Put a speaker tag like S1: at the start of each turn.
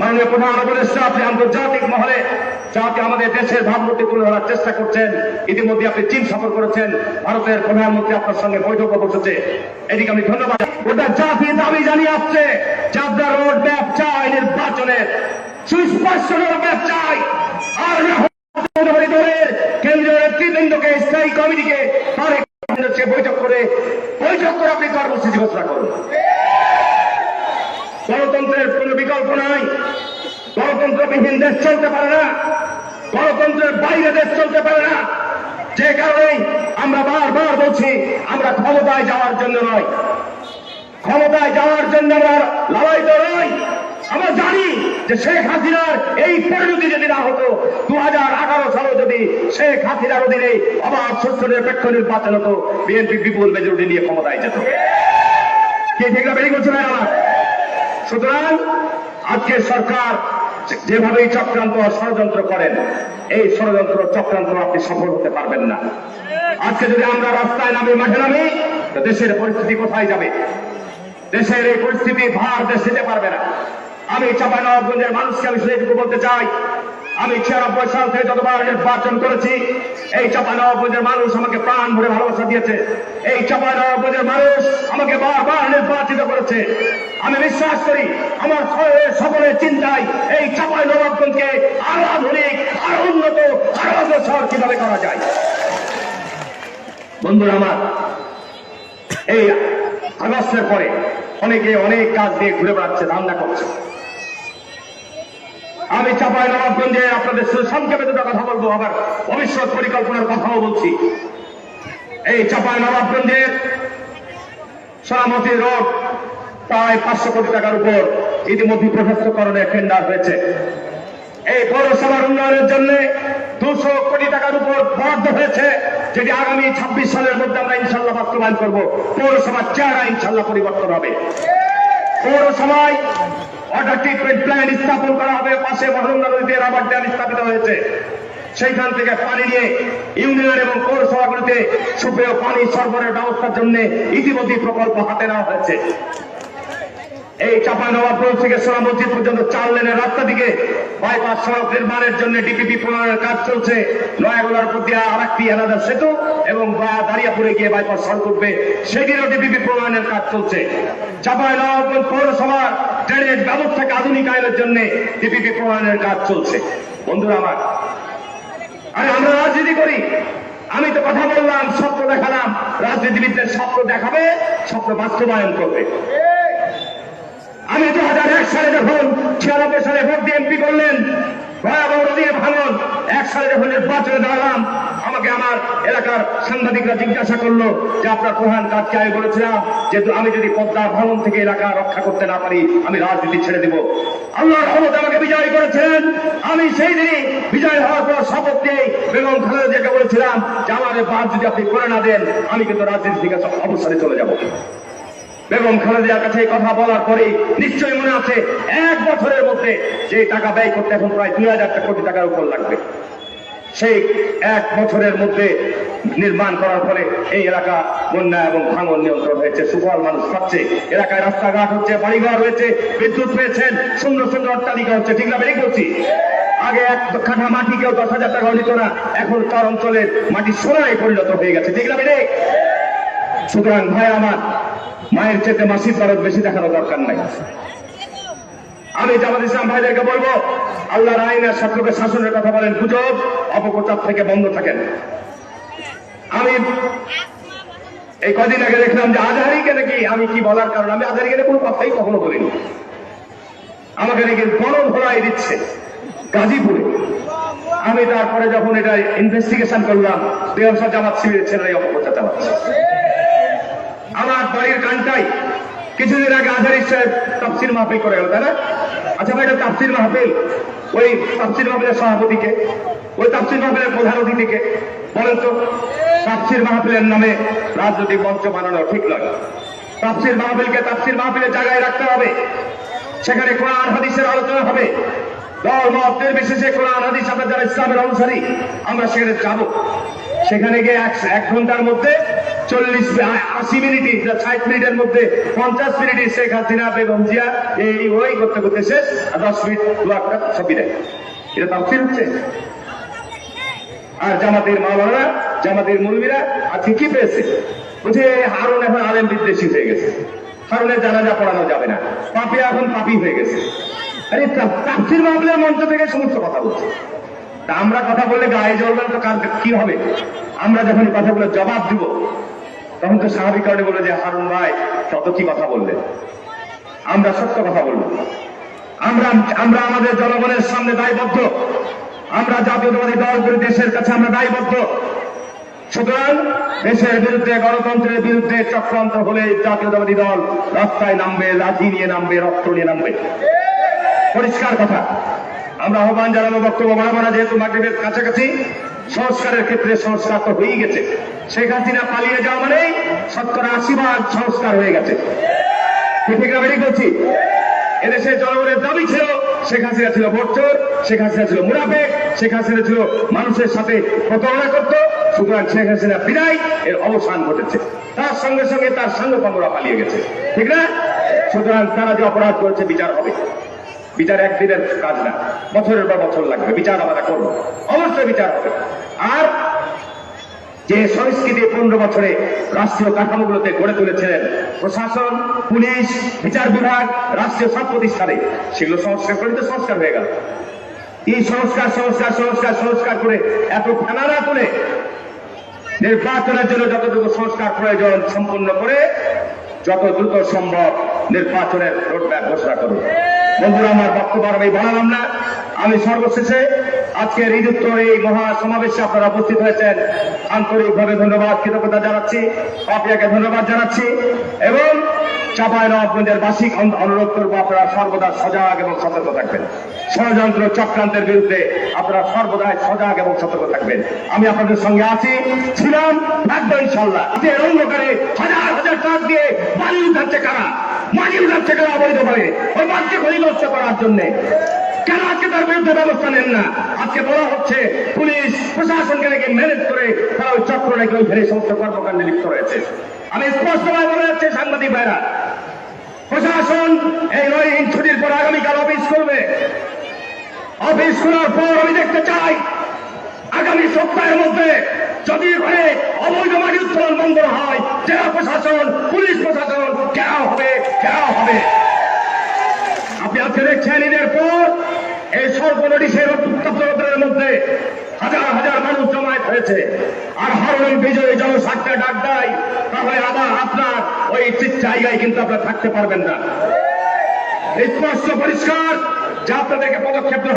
S1: মাননীয় প্রধান উপদেষ্টা আপনি আন্তর্জাতিক মহলে যাকে আমাদের দেশের ভাবমূর্তি তুলে ধরার চেষ্টা করছেন, ইতিমধ্যে আপনি চীন সফর করেছেন, ভারতের প্রধানমন্ত্রী আপনার সঙ্গে বৈঠক বসেছে। এদিকে আমি ধন্যবাদ। ওটা জাতি দাবি জানিয়ে আসছে, যে আপনার রোড ম্যাপ চাই, নির্বাচনের সুস্পষ্ট রোড ম্যাপ চাই। আর না কেন্দ্রীয় নেতৃবৃন্দকে, স্থায়ী কমিটিকে, তারেক রহমানের সঙ্গে বৈঠক করে বৈঠক করে আপনি কর্মসূচি ঘোষণা করুন। গণতন্ত্রের কোন বিকল্প নাই। গণতন্ত্রবিহীন দেশ চলতে পারে না। গণতন্ত্রের বাইরে দেশ চলতে পারে না। যে কারণে আমরা বারবার বলছি, আমরা ক্ষমতায় যাওয়ার জন্য নয়। ক্ষমতায় যাওয়ার জন্য আমরা লড়াইতে নয়। আমরা জানি যে শেখ হাসিনার এই পরিণতি যদি না হতো দু হাজার আঠারো সালে যদি শেখ হাসিনার অধীনে অবাধ সুস্থ নিরপেক্ষ নির্বাচন হতো, বিএনপি বিপুল মেজরিটি নিয়ে ক্ষমতায় যেত। কে ঠিক না বেরিয়ে করছে ভাই আমার? সুতরাং আজকে সরকার যেভাবে চক্রান্ত ষড়যন্ত্র করেন, এই ষড়যন্ত্র চক্রান্ত আপনি সফল হতে পারবেন না। আজকে যদি আমরা রাস্তায় নামি, মাঠে নামি দেশের পরিস্থিতি কোথায় যাবে? দেশের এই পরিস্থিতি ভার দেশ নিতে পারবে না। আমি চাপাই নবাবগঞ্জের মানুষকে আমি সেটুকু বলতে চাই, আমি ছিয়ানব্বই সাল থেকে যতবার নির্বাচন করেছি, এই চাপা নবাবগঞ্জের মানুষ আমাকে প্রাণ ভরে ভালোবাসা দিয়েছে। এই চাপা নবাবগঞ্জের মানুষ আমাকে বারবার নির্বাচিত করেছে। আমি বিশ্বাস করি, আমার সকলের চিন্তায় এই চাপাই নবাবগঞ্জকে আরও আধুনিক, আরও উন্নত, আরও অগ্রসর কীভাবে করা যায়? বন্ধুরা আমার, এই আগস্টের পরে অনেকে অনেক কাজ দিয়ে ঘুরে বেড়াচ্ছে, ধান্দা করছে। আমি চাপাই নবাবগঞ্জে আপনাদের সংক্ষেপে দুটো কথা বলব আবার। ভবিষ্যৎ পরিকল্পনার কথাও বলছি। এই চাপাই নবাবগঞ্জের সরামতি রোড প্রায় পাঁচশো কোটি টাকার উপর ইতিমধ্যে প্রশস্তকরণের টেন্ডার হয়েছে। এই পৌরসভার উন্নয়নের জন্য দুশো কোটি টাকার উপর বরাদ্দ হয়েছে, যেটি আগামী ছাব্বিশ সালের মধ্যে আমরা ইনশাল্লাহ বাস্তবায়ন করব। পৌরসভার চেহারা ইনশাল্লাহ পরিবর্তন হবে। পৌরসভায় ওয়াটার ট্রিটমেন্ট প্ল্যান্ট স্থাপন করা হবে পাশে মহানন্দা নদীতে রাবার ড্যাম স্থাপিত হয়েছে। সেইখান থেকে পানি নিয়ে ইউনিয়ন এবং পৌরসভাগুলিতে সুপেয় পানি সরবরাহের ব্যবস্থার জন্য ইতিমধ্যে প্রকল্প হাতে নেওয়া হয়েছে। এই চাপা নবাবপুর থেকে সোনা মসজিদ পর্যন্ত চার লেনের রাস্তা দিকে বাইপাস সড়ক নির্মাণের জন্য ডিপিপি প্রণয়নের কাজ চলছে। নয়াগোলার উপর দিয়ে আর একটি আলাদা সেতু এবং দাঁড়িয়াপুরে গিয়ে বাইপাস সড়ক উঠবে। সেটিরও ডিপিপি প্রণয়নের কাজ চলছে। চাপাই নবাবগঞ্জ পৌরসভার ড্রেনেজ ব্যবস্থাকে আধুনিকায়নের জন্য ডিপিপি প্রণয়নের কাজ চলছে। বন্ধুরা আমার, আরে আমরা রাজনীতি করি। আমি তো কথা বললাম, স্বপ্ন দেখালাম, রাজনীতিবিদদের স্বপ্ন দেখাবে, স্বপ্ন বাস্তবায়ন করবে। আমি দু হাজার এক সালে যখন ছিয়ানব্বই সালে ভোট দিয়ে এমপি করলেন ভয়াবহ নদীর ভাঙন। এক সালে যখন নির্বাচনে দাঁড়ালাম, আমাকে আমার এলাকার সাংবাদিকরা জিজ্ঞাসা করল যে, আপনার প্রধান কাজকে আমি বলেছিলাম যে, আমি যদি পদ্মার ভাঙন থেকে এলাকা রক্ষা করতে না পারি, আমি রাজনীতি ছেড়ে দেব। আল্লাহ আমাকে বিজয় করেছেন আমি সেই দিনই বিজয় হওয়ার পর শপথ নিয়ে বেগম খালেদা জিয়াকে বলেছিলাম যে আমাদের বাদ যদি আপনি করে না দেন, আমি কিন্তু রাজনীতি থেকে অবসরে চলে যাব। বেগম খালেদার কাছে এই কথা বলার পরে নিশ্চয়ই মনে আছে এক বছরের মধ্যে যে টাকা ব্যয় করতে এখন প্রায় দুই হাজার কোটি টাকার উপর লাগবে। সেই এক বছরের মধ্যে নির্মাণ করার ফলে এই এলাকা বন্যা এবং ভাঙন নিয়ন্ত্রণ হয়েছে। সুফল মানুষ পাচ্ছে। এলাকায় রাস্তাঘাট হচ্ছে, বাড়িঘর হয়েছে বিদ্যুৎ পেয়েছেন, সুন্দর সুন্দর অট্টালিকা হচ্ছে, ঠিক না, বেরিয়ে করছি আগে এক কাঠা মাটি কেউ দশ হাজার টাকা নিত না, এখন তার অঞ্চলের মাটি সোনায় পরিণত হয়ে গেছে, ঠিক না সুতরাং ভাই আমার মায়ের চেতে মাসির দরদ বেশি দেখানো দরকার নাই। আমি জামাত ইসলাম ভাইদেরকে বলব, আল্লাহর আইনের ছাত্রকে শাসনের কথা বলেন, গুজব, অপপ্রচার থেকে বন্ধ থাকেন। আমি এই কদিন আগে দেখলাম যে আজহারিকে নাকি আমি কি বলার কারণ, আমি আজহারিকে কোনো কথাই কখনো বলিনি। আমাকে নাকি গণধোলাই দিচ্ছে গাজীপুরে। আমি তারপরে যখন এটা ইনভেস্টিগেশন করলাম, বেহসা জামাত শিবিরের ছেলেরাই অপপ্রচার চালাচ্ছে। বাড়ির কানটাই কিছুদিন আগে আধারি সাহেব তাফসির মাহফিল করে গেল, তাই না? আচ্ছা ভাই, এটা তাফসির মাহফিল? ওই তাফসির মাহফিলের সভাপতিকে, ওই তাফসির মাহফিলের প্রধান অতিথিকে বলেন তো, তাফসির মাহফিলের নামে রাজনৈতিক মঞ্চ বানানো ঠিক নয়। তাফসির মাহফিলকে তাফসির মাহফিলের জায়গায় রাখতে হবে। সেখানে কোরআন, হাদিসের আলোচনা হবে। দল মত বিশেষে কোরআন, হাদিস আমরা যারা ইসলামের অনুসারী, আমরা সেখানে যাব। সেখানে গিয়ে এক ঘণ্টার মধ্যে চল্লিশ আশি মিনিটই ষাট মিনিটের মধ্যে পঞ্চাশ মিনিটই শেখ হাসিনা, বেগম জিয়া, এই ওই করতে করতে শেষ, আর দশ মিনিট দু একটা ছবি দেয়। এটা তাফসির হচ্ছে। আর জামাতের মাওলানা, জামাতের মুরবিরা আজকে কি পেয়েছে। বলছে হারুন এখন আলেম বিদ্বেষী হয়ে গেছে। হারুনের জানাজা পড়ানো যাবে না। পাপি এখন পাপি হয়ে গেছে। আরে তাফসির মাহফিলের মঞ্চ থেকে সমস্ত কথা বলছে। আমরা কথা বললে গায়ে জ্বলবেন তো কি হবে? আমরা যখন কথাগুলো জবাব দিব তখন তো স্বাভাবিক কারণে বলে যে, হারুন ভাই কত কি কথা বললেন আমরা সত্য কথা বলব। আমরা আমরা আমাদের জনগণের সামনে দায়বদ্ধ। আমরা জাতীয়তাবাদী দলগুলি দেশের কাছে আমরা দায়বদ্ধ। সুতরাং দেশের বিরুদ্ধে, গণতন্ত্রের বিরুদ্ধে চক্রান্ত হলে জাতীয়তাবাদী দল রাস্তায় নামবে, লাঠি নিয়ে নামবে, রক্ত নিয়ে নামবে। পরিষ্কার কথা। আমরা আহ্বান জানানো বক্তব্য বাড়াবো যেহেতু মাগরীবের কাছাকাছি। সংস্কারের ক্ষেত্রে সংস্কার তো হয়ে গেছে। শেখ হাসিনা পালিয়ে যাওয়া মানেই শতকরা আশি ভাগ সংস্কার হয়ে গেছে। ঠিক এদেশের জনগণের দাবি ছিল, শেখ হাসিনা ছিল ভোটচোর শেখ হাসিনা ছিল মুনাফেক, শেখ হাসিনা ছিল মানুষের সাথে প্রতারণা করত, সুতরাং শেখ হাসিনা বিদায় এর অবসান ঘটেছে। তার সঙ্গে সঙ্গে তার সঙ্গপাঙ্গরা পালিয়ে গেছে। ঠিক না? সুতরাং তারা যে অপরাধ করেছে, বিচার হবে। বিচার একদিনের কাজ না। বছরের পর বছর লাগবে, বিচার আমরা করব। অবশ্যই বিচার হবে। আর যে সংস্কৃতি পনেরো বছরে রাষ্ট্রীয় কাঠামোগুলোতে গড়ে তুলেছিলেন, প্রশাসন, পুলিশ, বিচার বিভাগ, রাষ্ট্রীয় সব প্রতিষ্ঠানে, সেগুলো সংস্কার করে তো সংস্কার হয়ে গেল। এই সংস্কার সংস্কার সংস্কার সংস্কার করে এত ফেনারা তুলে নির্বাচনের জন্য যতটুকু সংস্কার প্রয়োজন সম্পূর্ণ করে যত দ্রুত সম্ভব নির্বাচনের রোডম্যাপ ঘোষণা করুন। বন্ধুরা, আমার বক্তব্য আর আমি বাড়ালাম না। আমি সর্বশেষে আজকের ঈদুত্ত এই মহা সমাবেশে আপনারা উপস্থিত হয়েছেন। আন্তরিকভাবে ধন্যবাদ, কৃতজ্ঞতা জানাচ্ছি, পাপিয়াকে ধন্যবাদ জানাচ্ছি এবং চাপায় নবাবগঞ্জের অন- অনুরোধ করব আপনারা সর্বদা সজাগ এবং সতর্ক থাকবেন। ষড়যন্ত্র চক্রান্তের বিরুদ্ধে আপনারা সর্বদাই সজাগ এবং সতর্ক থাকবেন। আমি আপনাদের সঙ্গে আছি, ছিলাম, থাকব ইনশাল্লাহ। অন্ধকারে হাজার হাজার টাকা দিয়ে বাড়ি উঠাচ্ছে কারা? মাটি উঠাচ্ছে কারা। অবৈধভাবে ওই মাঠকে ক্ষতিগ্রস্ত করার জন্য। কেন আজকে তার বিরুদ্ধে ব্যবস্থা নেন না? আজকে বলা হচ্ছে পুলিশ প্রশাসনকে নাকি ম্যানেজ করে তারা ওই চক্র নাকি ওইখানে এই সমস্ত কর্মকাণ্ডে লিপ্ত রয়েছে। আমি স্পষ্টভাবে বলে যাচ্ছে, সাংবাদিক ভাইরা, প্রশাসন এই দিন ছুটির পর আগামীকাল অফিস করবে অফিস করার পর আমি দেখতে চাই, আগামী সপ্তাহের মধ্যে যদি এখানে অবৈধ মাটি উত্তোলন বন্ধ হয়, জেলা প্রশাসন, পুলিশ প্রশাসন কেন হবে কেন হবে। আপনি আজকে দেখছেন ঈদের পর, এই স্বল্প নোটিশের উত্তপ্ত মধ্যে হাজার হাজার মানুষ জমায়েত হয়েছে। আর হারুন বিজয়ী জনস্বার্থে ডাক দেয় তাহলে আবার আপনার ওই ঠিক জায়গায় কিন্তু আপনার থাকতে পারবেন না। স্পষ্ট, পরিষ্কার, যে আপনাদেরকে পদক্ষেপ